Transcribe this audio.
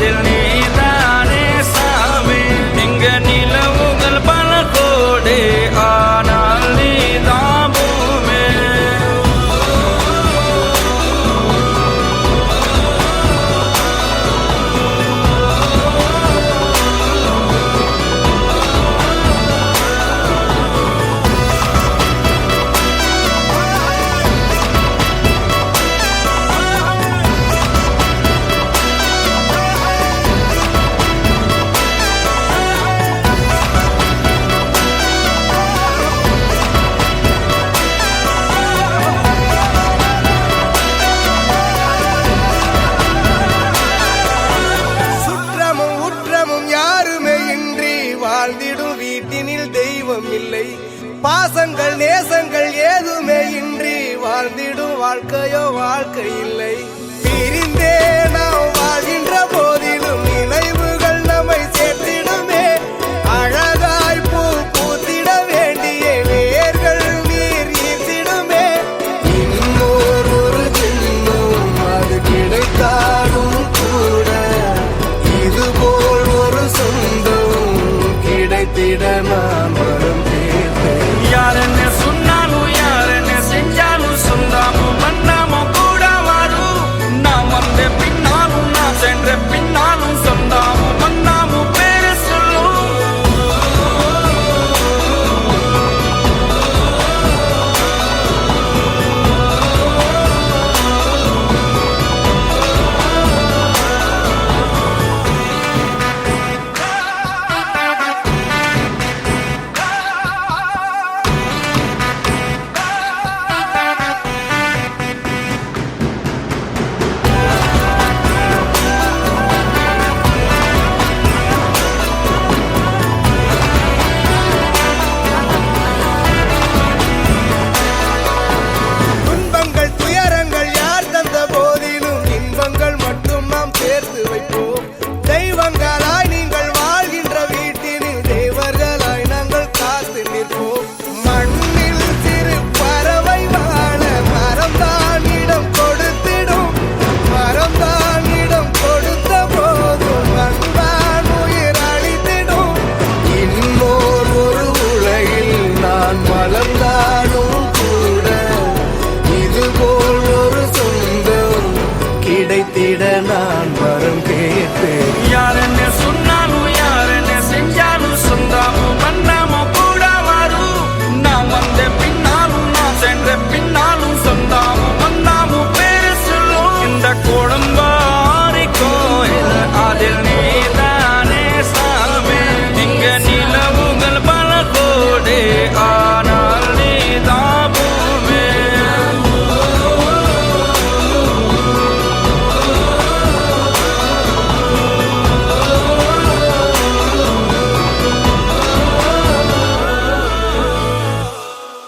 del வாழ்ந்திடும் வீட்டினில் தெய்வம் இல்லை பாசங்கள் நேசங்கள் ஏதுமே இன்றி வாழ்ந்திடும் வாழ்க்கையோ வாழ்க்கை இல்லை. பிரிந்தேன் திடம